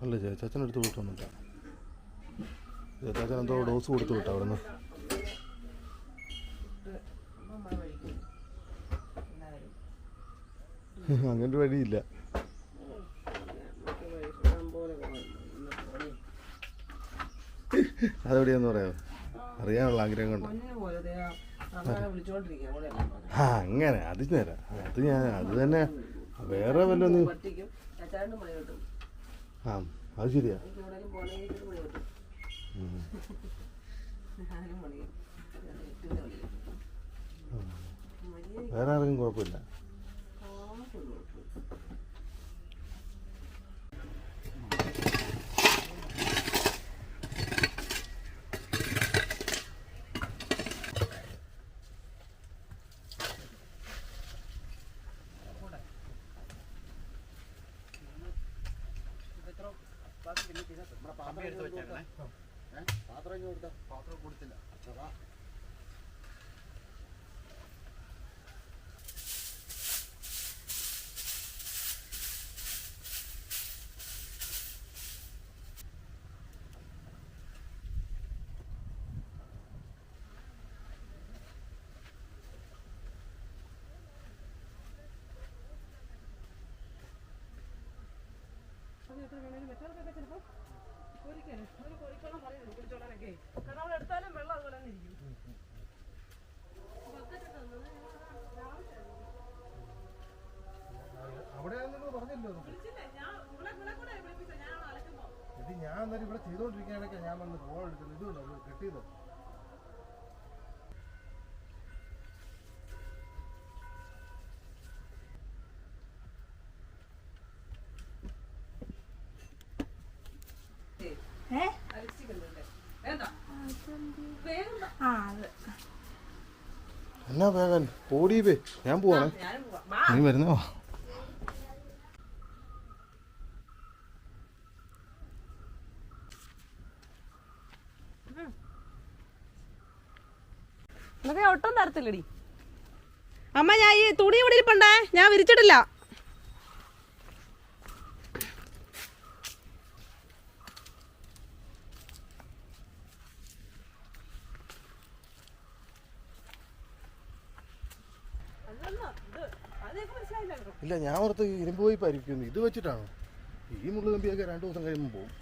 അല്ല ചേച്ചാച്ചൻ എടുത്ത് വിട്ടൊന്നുമില്ല ചേച്ചാച്ചൻ എന്തോ ഡോസ് കൊടുത്തു വിട്ടോ അവിടെ നിന്ന് അങ്ങനെ ഒരു വഴിയില്ല. അതെവിടെയാന്ന് പറയാമോ അറിയാനുള്ള ആഗ്രഹം കൊണ്ട്. ആ അങ്ങനെ. അത് നേരം. അത് ഞാൻ അത് തന്നെ. വേറെ വല്ലൊന്നും ആ അത് ശരിയാ. വേറെ എവിടെയെങ്കിലും പോകണമെങ്കിൽ പാത്രം എടുത്ത് പാത്രം കൊടുത്തില്ല. അവിടെ പറഞ്ഞില്ലോ ഇത് ഞാൻ അന്നേരം ഇവിടെ ചെയ്തോണ്ടിരിക്കാനൊക്കെ ഞാൻ വന്ന് ഫോൺ എടുക്കുന്നത് ഇതുണ്ടോ കെട്ടിയത് ഏ അലക്സിക്ക് ഉണ്ടല്ലേ? വേണ്ട. വേണ്ട. ആ അത് എന്നാ വേഗൻ ഓടി പേ ഞാൻ പോവാണേ. നീ വരുന്നോ ഒട്ടും തരത്തില്ലടി അമ്മ ഞാൻ ഈ തുണി ഇവിടെ ഇരിപ്പുണ്ടേ ഞാൻ വിരിച്ചിട്ടില്ല ഇല്ല ഞാൻ ഓർത്ത് ഇരുമ്പ് പോയി പരിക്കുന്നു. ഇത് വെച്ചിട്ടാണോ? ഈ മുള്ളു കമ്പിയൊക്കെ രണ്ടു ദിവസം കഴിയുമ്പോൾ പോകും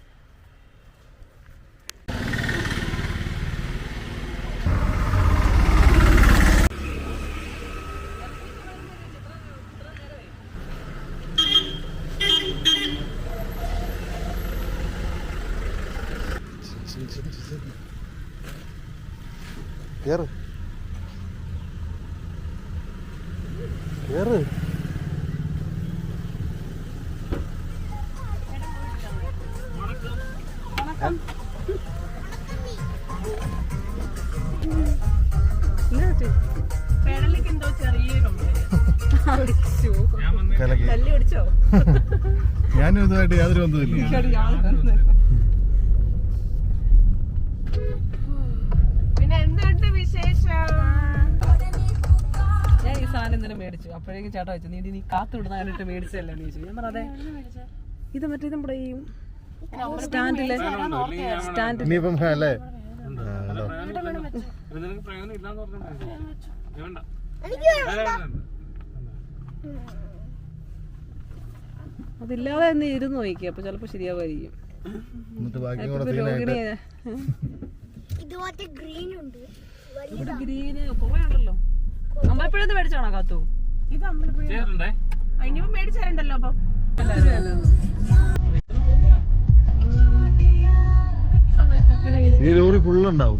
ഞാനും ഇതുമായിട്ട് യാതൊരു ബന്ധമില്ല പിന്നെ എന്തുണ്ട് വിശേഷം? ഞാൻ ഈ സാധനം ഇന്നലെ മേടിച്ചു. അപ്പോഴേക്കും ചേട്ടാ വെച്ചു നീ നീ കാത്തു വിടുന്ന കണ്ടിട്ട് മേടിച്ചല്ലേ നീ ചോദിച്ചു. ഞാൻ പറയാതെ ഇത് മറ്റേ നമ്മുടെ ഈ സ്റ്റാൻഡിലെ സ്റ്റാൻഡ് ഇനിയിപ്പം അല്ലേ? ആ, ഹലോ. നിനക്ക് പ്രയോജനം ഇല്ലാന്ന് പറഞ്ഞിട്ടുണ്ടായിരുന്നു വേണ്ട. അതില്ലാതെ തന്നെ ഇരുന്ന് നോക്കി അപ്പൊ ചിലപ്പോ ശരിയാവായിരിക്കും. ഇതുപോലത്തെ ഗ്രീൻ ഉണ്ട്. ഇവിടെ ഗ്രീന് കുറെ ഉണ്ടല്ലോ അമ്പലപ്പുഴന്ന് മേടിച്ചാണോ കാത്തു? ഇത് അമ്പലപ്പുഴ മേടിച്ചാലുണ്ടല്ലോ അപ്പൊ. ഈ ലോറി ഫുള്ളുണ്ടാവും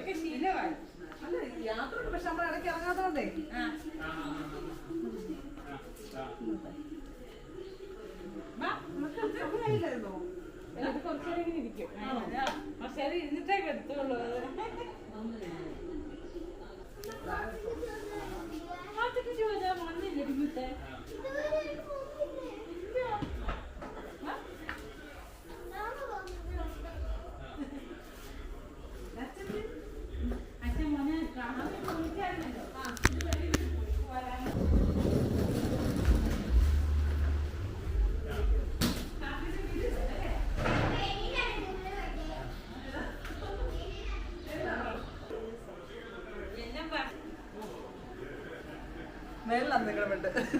അതൊക്കെ ശീലമായി. അല്ല നമ്മൾ പക്ഷെ ഇരുന്നിട്ടേ എടുത്തുള്ളൂ അത് ഇരുന്നിട്ടേ ഉണ്ട്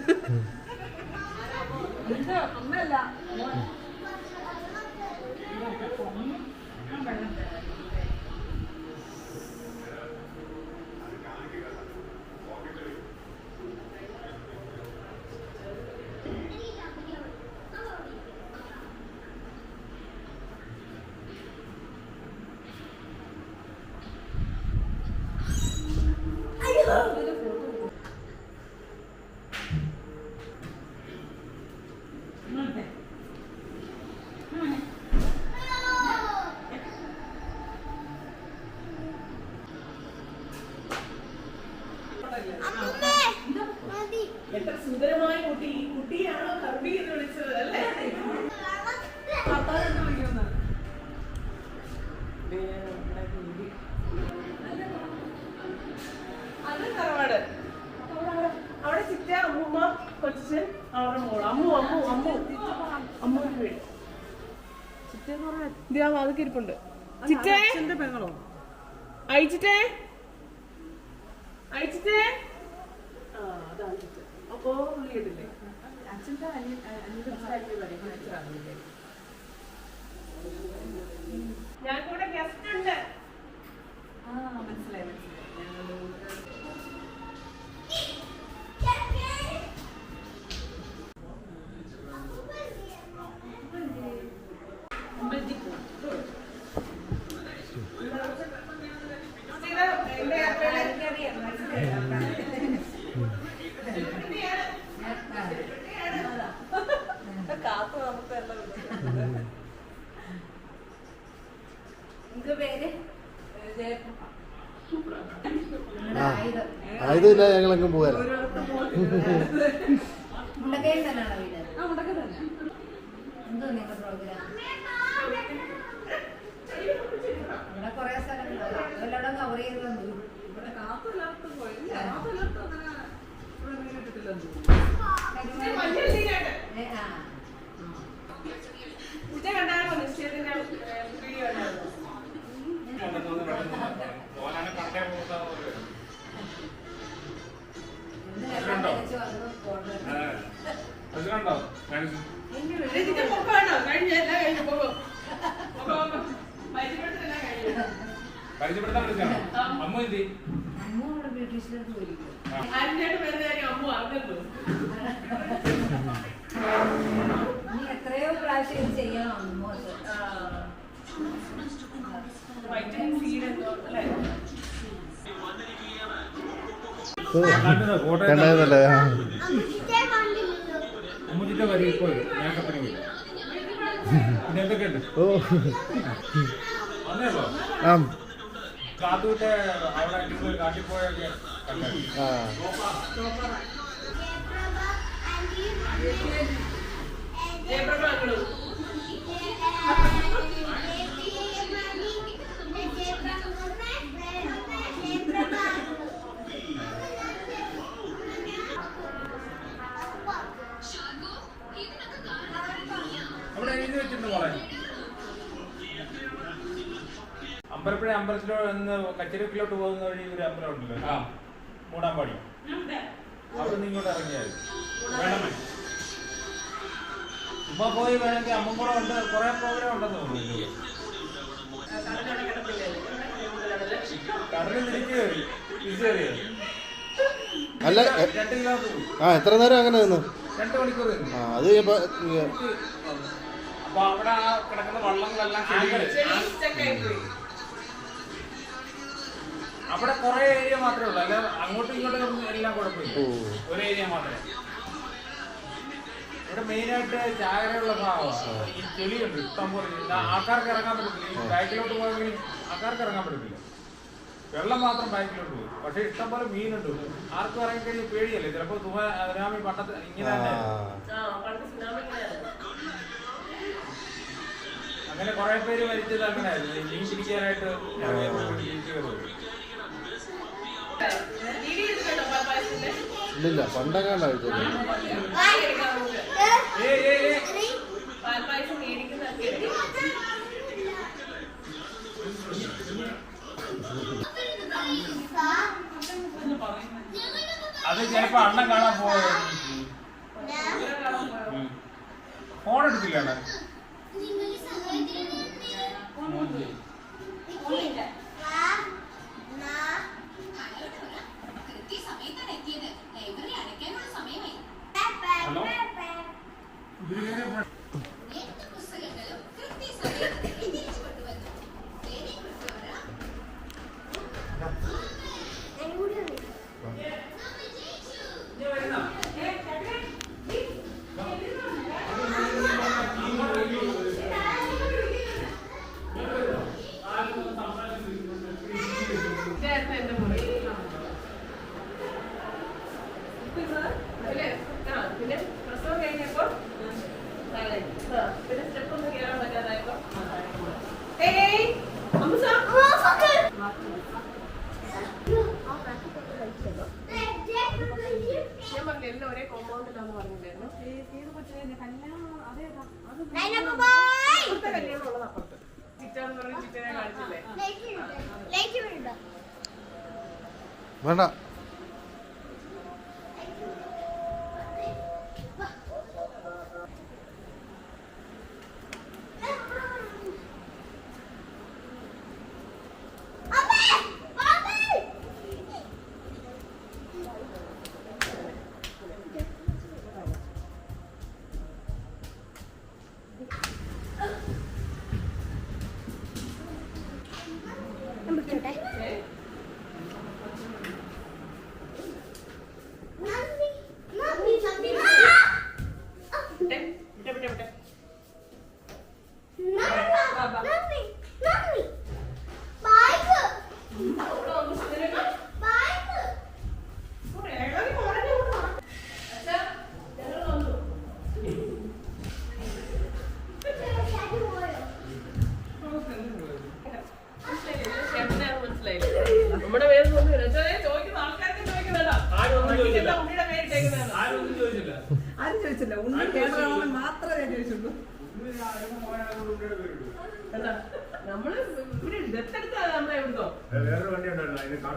aveva le mani. ഇതില്ല ഞങ്ങളങ്ങ് പോകാൻ തന്നെ ചെയ്ത് ചെയ്യണമെന്നോ അത് വൈറ്റമിൻ സി എന്തോ അല്ലേ കണ്ടതല്ലേ അമ്മൂജിന്റെ വരി ഞാൻ കപ്പന പോയി പിന്നെ എന്തൊക്കെയുണ്ട് ഓ ആ. കാത്തൂട്ടെ അവിടെ അടിപ്പോയി കാട്ടിപ്പോയൊക്കെ ആ അമ്പലപ്പുഴ അമ്പലത്തിലോ എന്ന് കച്ചേരിക്കിലോട്ട് പോകുന്ന വഴി ഒരു അമ്പലം ഉണ്ടല്ലോ മൂടാമ്പാടി. അവിടെ നിന്ന് ഇങ്ങോട്ട് ഇറങ്ങിയാൽ ഉമ്മ പോയി വേണമെങ്കിൽ അമ്മ കൂടെ ഉണ്ട് കുറെ പ്രോഗ്രാം ഉണ്ടെന്ന് തോന്നുന്നു. അല്ല ആ എത്ര നേരം അങ്ങനെ നിന്ന്? രണ്ട് മണിക്കൂർ ആ അത് അപ്പൊ അവിടെ ആ കിടക്കുന്ന വള്ളങ്ങളെല്ലാം ചെടികൾ അവിടെ കുറെ ഏരിയ മാത്രമേ ഉള്ളൂ. അല്ല അങ്ങോട്ടും ഇങ്ങോട്ടും എല്ലാം കുഴപ്പമില്ല. ഒരു ഏരിയ മാത്രമേ. ഇവിടെ മെയിനായിട്ട് ചാകരയുള്ള ഭാഗമാണ്. ഈ ചെളിയുണ്ട് ഇഷ്ടം പോലെ. ആൾക്കാർക്ക് ഇറങ്ങാൻ പറ്റത്തില്ല. ഈ ബാക്കിലോട്ട് പോയെങ്കിലും ആൾക്കാർക്ക് ഇറങ്ങാൻ പറ്റത്തില്ല. വെള്ളം മാത്രം ബാക്കിലോട്ട് പോകും. പക്ഷെ ഇഷ്ടം പോലെ മീനുണ്ട്. ആർക്കും ഇറങ്ങി കഴിഞ്ഞാൽ പേടിയല്ലേ? ചിലപ്പോ സുനാമി പട്ടത്ത് ഇങ്ങനെ തന്നെ. അങ്ങനെ കുറെ പേര് മരിച്ചത് അങ്ങനെയായിരുന്നു മീൻ പിടിക്കാനായിട്ട് ഇറങ്ങിയപ്പോൾ ഇല്ലില്ല പണ്ടങ്ങാണ്ട്. അത് ചിലപ്പോ അണ്ണൻ കാണാൻ പോയത് ഫോൺ എടുത്തില്ല അണ്ണൻ.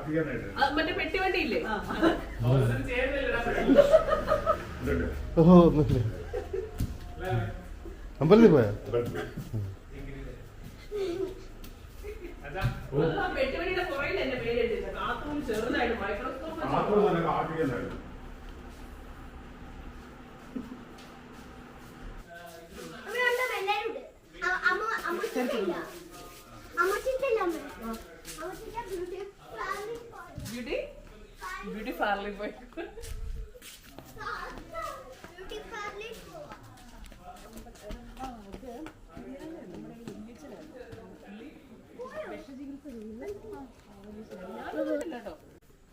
ഉണ്ടല്ലോ? അതിന് കാർത്തികനായിട്ട് അത് മറ്റേ പെട്ടി വണ്ടിയില്ലേ അവസരം ചേരുന്നില്ല ഇതുണ്ട് ഓ ഒന്നുമില്ല പാർലറിൽ പോയി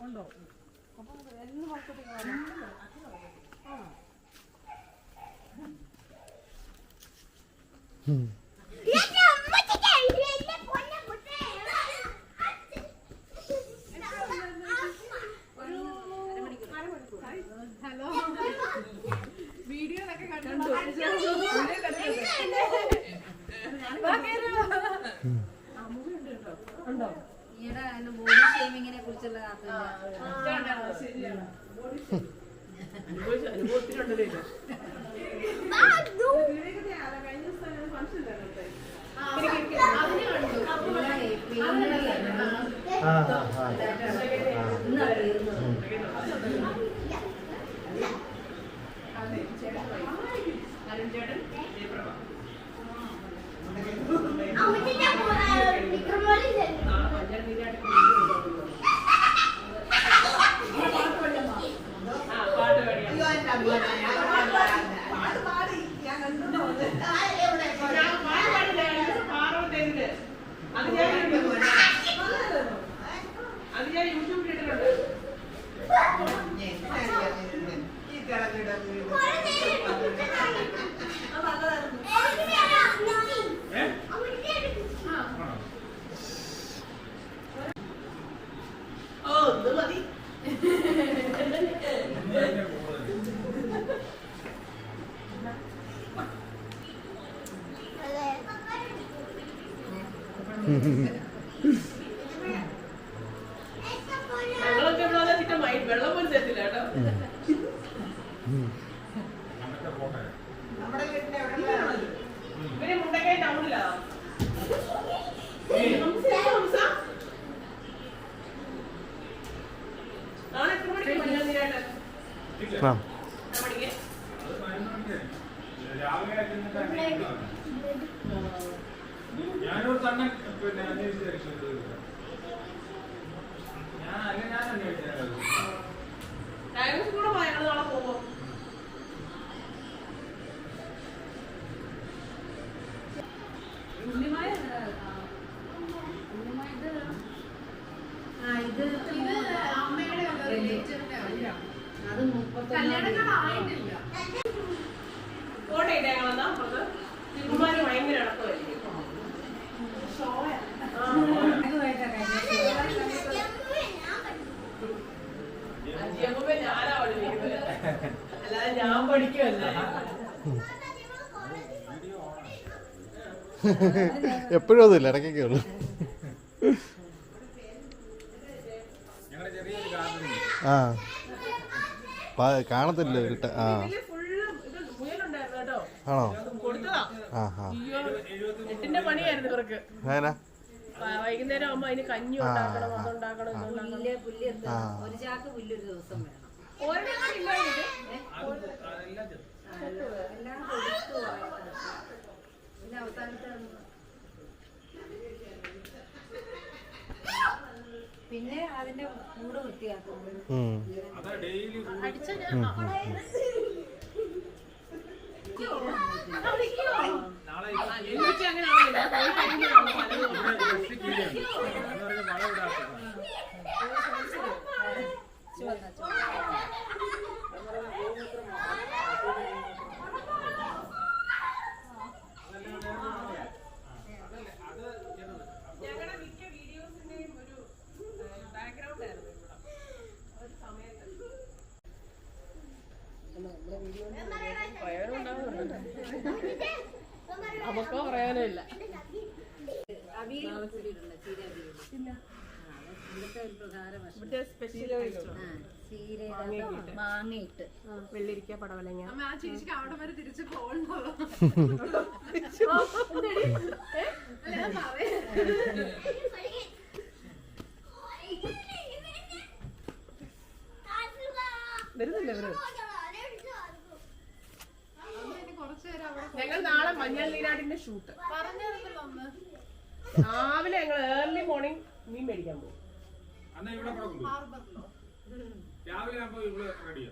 ഉണ്ടോ അപ്പം എന്ന് ഹോസ്പിറ്റലിൽ Yeah. うん。എപ്പോഴും അത് ഇടയ്ക്കൊക്കെ ഉള്ളു. ആ. കാണത്തില്ല ആ. ആണോ? ആ ആ. വൈകുന്നേരം ആകുമ്പോ അതിന് കഞ്ഞി ഉണ്ടാക്കണം ഒരു ചാക്ക് പുല്ല് ഒരു ദിവസം വേണം പിന്നെ അതിന്റെ കൂട് വൃത്തിയാക്കുന്നത് ചുവന്ന ചുവന്ന വെള്ളിരിക്ക പടവലങ്ങ. ആ ചേച്ചിക്ക് ഇവർ? ഞങ്ങൾ നാളെ മഞ്ഞൾ നീരാടിന്റെ ഷൂട്ട് രാവിലെ ഞങ്ങൾ ഏർലി മോർണിംഗ് മീൻ മേടിക്കാൻ പോകും. രാവിലെ ആകുമ്പോ ഇവൾ റെഡിയാ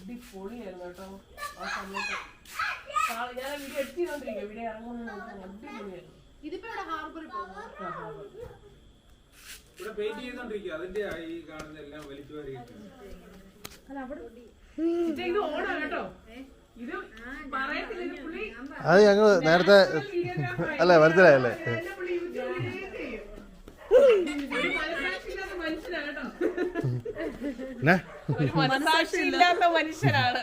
അടിപൊളിയായിരുന്നു കേട്ടോ. ആ അടിപൊളിയായിരുന്നു. ഇതിപ്പോ ഇവിടെ ഹാർബറിൽ പോകുന്നു ഇത് ഓണാ കേട്ടോ. അത് ഞങ്ങൾ നേരത്തെ അല്ലേ മനസ്സിലായല്ലേ? മനുഷ്യനാണ്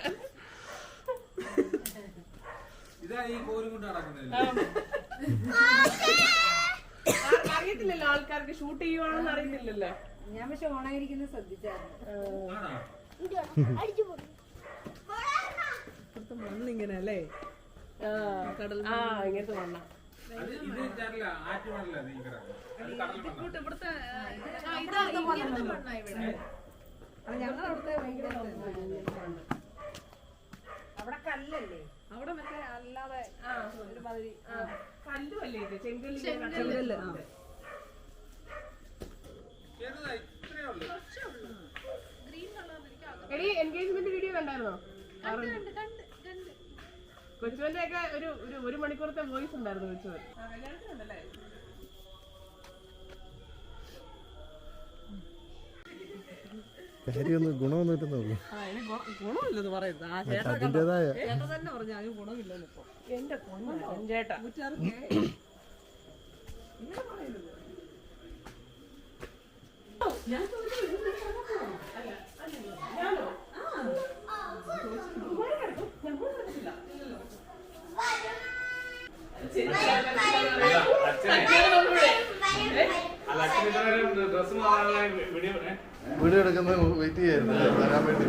അറിയത്തില്ലല്ലോ ആൾക്കാർക്ക് ഷൂട്ട് ചെയ്യുവാണെന്ന് അറിയത്തില്ലല്ലോ. ഞാൻ പക്ഷെ ഓണായിരിക്കുന്നത് ശ്രദ്ധിച്ചായിരുന്നു. ഇവിടുത്തെ മണ്ണിങ്ങനെ അല്ലേ? കടൽ ആ ഇങ്ങനത്തെ മണ്ണ. ഇവിടുത്തെ അവിടെ കല്ലല്ലേ? അവിടെ മറ്റേ അല്ലാതെ ഒരുമാതിരി ഇത്? ചെങ്കല്ല്. ചെങ്കല്ല്. എടി എൻഗേജ്മെന്റ് വീഡിയോ കണ്ടായിരുന്നോ? കൊച്ചുവന്റെ ഒക്കെ ഒരു ഒരു ഒരു മണിക്കൂറത്തെ വോയിസ് ഉണ്ടായിരുന്നു കൊച്ചുവൻ. കല്യാണത്തിനുണ്ടല്ലേ കാര്യമൊന്നും ഗുണമൊന്നും ഇല്ലെന്നേ ഉള്ളൂ ഗുണമില്ലെന്ന് പറയുന്നത് ആ ചേട്ടൻ അതിന്റെതായ ചേട്ടൻ തന്നെ പറഞ്ഞു അതിന് ഗുണമില്ലെന്ന് ഇപ്പൊ. എന്റെ പൊന്നു ചേട്ടാ. നൂറ്റാറ് വീഡിയോ എടുക്കുന്നത് വെയിറ്റ് ചെയ്യായിരുന്നു വരാൻ വേണ്ടി.